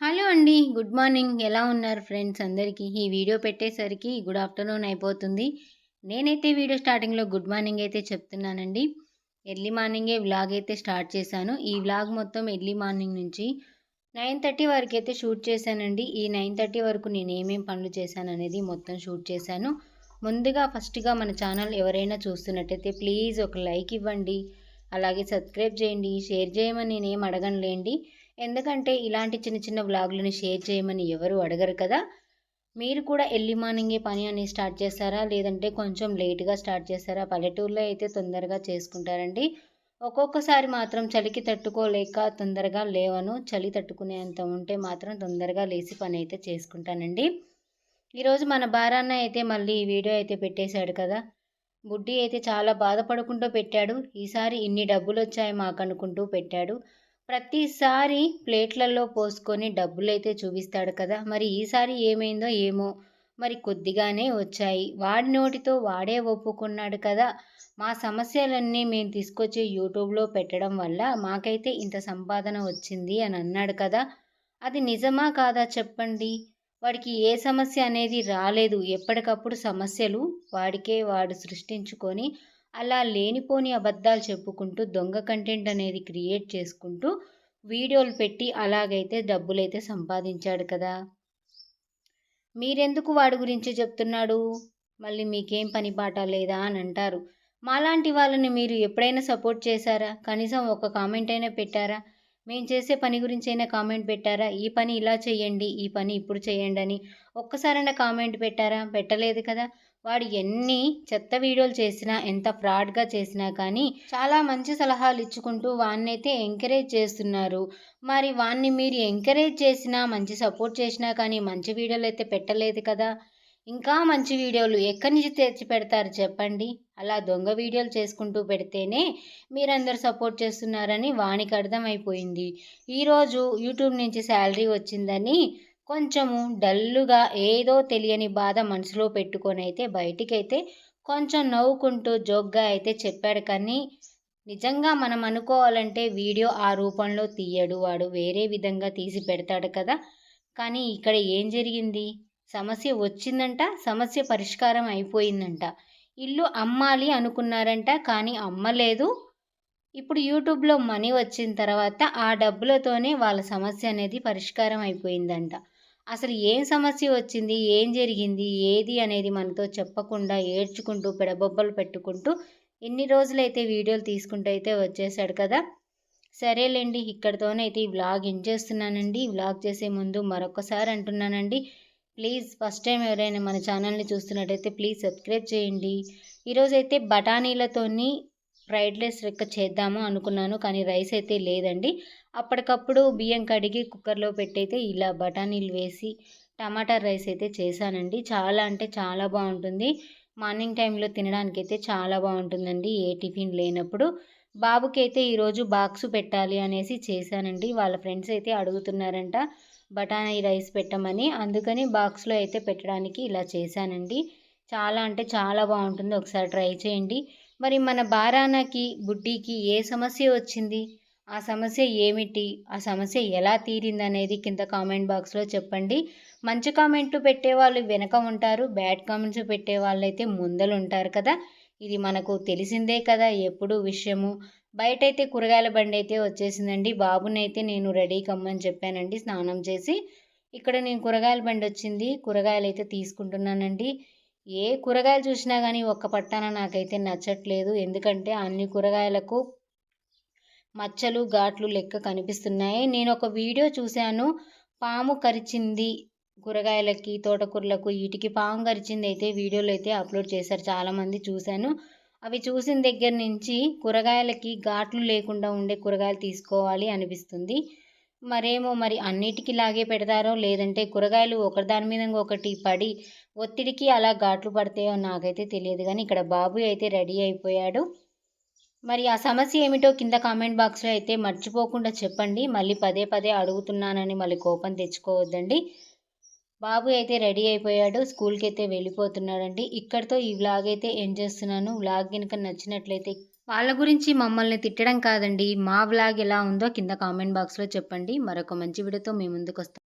Hello అండి good morning. ఎలా ఉన్నారు ఫ్రెండ్స్ అందరికీ? ఈ వీడియో పెట్టేసరికి గుడ్ ఆఫ్టర్నూన్ అయిపోతుంది. నేనైతే వీడియో స్టార్టింగ్లో గుడ్ మార్నింగ్ అయితే చెప్తున్నానండి. ఎర్లీ మార్నింగే వ్లాగ్ అయితే స్టార్ట్ చేశాను. ఈ వ్లాగ్ మొత్తం ఎర్లీ మార్నింగ్ నుంచి నైన్ థర్టీ వరకు అయితే షూట్ చేశానండి. ఈ నైన్ థర్టీ వరకు నేను ఏమేం పనులు చేశాను అనేది మొత్తం షూట్ చేశాను. ముందుగా ఫస్ట్గా మన ఛానల్ ఎవరైనా చూస్తున్నట్టయితే ప్లీజ్ ఒక లైక్ ఇవ్వండి. అలాగే సబ్స్క్రైబ్ చేయండి. షేర్ చేయమని నేనేం అడగనులేండి. ఎందుకంటే ఇలాంటి చిన్న చిన్న వ్లాగులను షేర్ చేయమని ఎవరు అడగరు కదా? మీరు కూడా ఎర్లీ మార్నింగే పని అని స్టార్ట్ చేస్తారా? లేదంటే కొంచెం లేట్గా స్టార్ట్ చేస్తారా? పల్లెటూరులో అయితే తొందరగా చేసుకుంటారండి. ఒక్కొక్కసారి మాత్రం చలికి తట్టుకోలేక తొందరగా లేవను. చలి తట్టుకునేంత ఉంటే మాత్రం తొందరగా లేచి పని అయితే చేసుకుంటానండి. ఈరోజు మన బారాన్న అయితే మళ్ళీ ఈ వీడియో అయితే పెట్టేశాడు కదా? బుడ్డి అయితే చాలా బాధపడుకుంటూ పెట్టాడు. ఈసారి ఇన్ని డబ్బులు వచ్చాయి మాకు అనుకుంటూ పెట్టాడు. ప్రతిసారి ప్లేట్లలో పోసుకొని డబ్బులైతే చూపిస్తాడు కదా. మరి ఈసారి ఏమైందో ఏమో మరి కొద్దిగానే వచ్చాయి. వాడి నోటితో వాడే ఒప్పుకున్నాడు కదా. మా సమస్యలన్నీ మేము తీసుకొచ్చి యూట్యూబ్లో పెట్టడం వల్ల మాకైతే ఇంత సంపాదన వచ్చింది అని అన్నాడు కదా. అది నిజమా కాదా చెప్పండి. వాడికి ఏ సమస్య అనేది రాలేదు. ఎప్పటికప్పుడు సమస్యలు వాడికే వాడు సృష్టించుకొని అలా లేనిపోని అబద్ధాలు చెప్పుకుంటూ దొంగ కంటెంట్ అనేది క్రియేట్ చేసుకుంటూ వీడియోలు పెట్టి అలాగైతే డబ్బులైతే సంపాదించాడు కదా. మీరెందుకు వాడి గురించి చెప్తున్నాడు? మళ్ళీ మీకేం పని పాట లేదా అని అంటారు. మాలాంటి వాళ్ళని మీరు ఎప్పుడైనా సపోర్ట్ చేశారా? కనీసం ఒక కామెంట్ అయినా పెట్టారా? మేము చేసే పని గురించి అయినా కామెంట్ పెట్టారా? ఈ పని ఇలా చేయండి ఈ పని ఇప్పుడు చేయండి అని ఒక్కసారైనా కామెంట్ పెట్టారా? పెట్టలేదు కదా. వాడు ఎన్ని చెత్త వీడియోలు చేసినా ఎంత ఫ్రాడ్గా చేసినా కానీ చాలా మంచి సలహాలు ఇచ్చుకుంటూ వాన్నైతే ఎంకరేజ్ చేస్తున్నారు. మరి వాన్ని మీరు ఎంకరేజ్ చేసినా మంచి సపోర్ట్ చేసినా కానీ మంచి వీడియోలు అయితే పెట్టలేదు కదా? ఇంకా మంచి వీడియోలు ఎక్కడి నుంచి తెచ్చి పెడతారు చెప్పండి? అలా దొంగ వీడియోలు చేసుకుంటూ పెడితేనే మీరందరూ సపోర్ట్ చేస్తున్నారని వానికి అర్థమైపోయింది. ఈరోజు యూట్యూబ్ నుంచి శాలరీ వచ్చిందని కొంచెము డల్లుగా ఏదో తెలియని బాధ మనసులో పెట్టుకొని అయితే బయటికైతే కొంచెం నవ్వుకుంటూ జోక్గా అయితే చెప్పాడు. కానీ నిజంగా మనం అనుకోవాలంటే వీడియో ఆ రూపంలో తీయడు. వాడు వేరే విధంగా తీసి పెడతాడు కదా. కానీ ఇక్కడ ఏం జరిగింది? సమస్య వచ్చిందంట సమస్య పరిష్కారం అయిపోయిందంట. ఇల్లు అమ్మాలి అనుకున్నారంట కానీ అమ్మలేదు. ఇప్పుడు యూట్యూబ్లో మనీ వచ్చిన తర్వాత ఆ డబ్బులతోనే వాళ్ళ సమస్య అనేది పరిష్కారం అయిపోయిందంట. అసలు ఏం సమస్య వచ్చింది? ఏం జరిగింది? ఏది అనేది మనతో చెప్పకుండా ఏడ్చుకుంటూ పెడబొబ్బలు పెట్టుకుంటూ ఎన్ని రోజులైతే వీడియోలు తీసుకుంటూ అయితే వచ్చేసాడు కదా. సరేలేండి ఇక్కడితోనైతే ఈ వ్లాగ్ ఎండ్ చేస్తున్నానండి. వ్లాగ్ చేసే ముందు మరొకసారి అంటున్నానండి. ప్లీజ్ ఫస్ట్ టైం ఎవరైనా మన ఛానల్ని చూస్తున్నట్టయితే ప్లీజ్ సబ్స్క్రైబ్ చేయండి. ఈరోజైతే బఠానీలతోని ఫ్రైడ్ రైస్ లెక్క చేద్దాము అనుకున్నాను కానీ రైస్ అయితే లేదండి. అప్పటికప్పుడు బియ్యం కడిగి కుక్కర్లో పెట్టయితే ఇలా బఠానీలు వేసి టమాటా రైస్ అయితే చేశానండి. చాలా అంటే చాలా బాగుంటుంది. మార్నింగ్ టైంలో తినడానికి అయితే చాలా బాగుంటుందండి ఏ టిఫిన్ లేనప్పుడు. బాబుకి అయితే ఈరోజు బాక్స్ పెట్టాలి అనేసి చేశానండి. వాళ్ళ ఫ్రెండ్స్ అయితే అడుగుతున్నారంట బఠానీ రైస్ పెట్టమని. అందుకని బాక్స్లో అయితే పెట్టడానికి ఇలా చేశానండి. చాలా అంటే చాలా బాగుంటుంది. ఒకసారి ట్రై చేయండి. మరి మన బారానకి బుడ్డీకి ఏ సమస్య వచ్చింది? ఆ సమస్య ఏమిటి? ఆ సమస్య ఎలా తీరింది అనేది కింద కామెంట్ బాక్స్లో చెప్పండి. మంచి కామెంట్లు పెట్టే వాళ్ళు వెనక ఉంటారు. బ్యాడ్ కామెంట్స్ పెట్టే వాళ్ళైతే ముందలు ఉంటారు కదా. ఇది మనకు తెలిసిందే కదా ఎప్పుడు విషయము. బయట అయితే కూరగాయల బండి అయితే వచ్చేసిందండి. బాబునైతే నేను రెడీ కమ్మని చెప్పానండి. స్నానం చేసి ఇక్కడ నేను కూరగాయల బండి వచ్చింది కూరగాయలు అయితే తీసుకుంటున్నానండి. ఏ కూరగాయలు చూసినా కానీ ఒక్క పట్టాన నాకైతే నచ్చట్లేదు. ఎందుకంటే అన్ని కూరగాయలకు మచ్చలు ఘాట్లు లెక్క కనిపిస్తున్నాయి. నేను ఒక వీడియో చూశాను. పాము కరిచింది కూరగాయలకి తోటకూరలకు. వీటికి పాము కరిచింది అయితే వీడియోలు అయితే అప్లోడ్ చేశారు చాలామంది చూశాను. అవి చూసిన దగ్గర నుంచి కూరగాయలకి ఘాట్లు లేకుండా ఉండే కూరగాయలు తీసుకోవాలి అనిపిస్తుంది. మరేమో మరి అన్నిటికీ లాగే పెడతారో? లేదంటే కూరగాయలు ఒకదాని మీద ఒకటి పడి ఒత్తిడికి అలా ఘాట్లు పడతాయో నాకైతే తెలియదు. కానీ ఇక్కడ బాబు అయితే రెడీ అయిపోయాడు. మరి ఆ సమస్య ఏమిటో కింద కామెంట్ బాక్స్లో అయితే మర్చిపోకుండా చెప్పండి. మళ్ళీ పదే పదే అడుగుతున్నానని మళ్ళీ కోపం తెచ్చుకోవద్దండి. బాబు అయితే రెడీ అయిపోయాడు. స్కూల్కి అయితే వెళ్ళిపోతున్నాడండి. ఇక్కడితో ఈ వ్లాగ్ అయితే ఏం చేస్తున్నాను. వ్లాగ్ కనుక నచ్చినట్లయితే వాళ్ళ గురించి మమ్మల్ని తిట్టడం కాదండి. మా వ్లాగ్ ఎలా ఉందో కింద కామెంట్ బాక్స్లో చెప్పండి. మరొక మంచి వీడియోతో మీ ముందుకు వస్తాం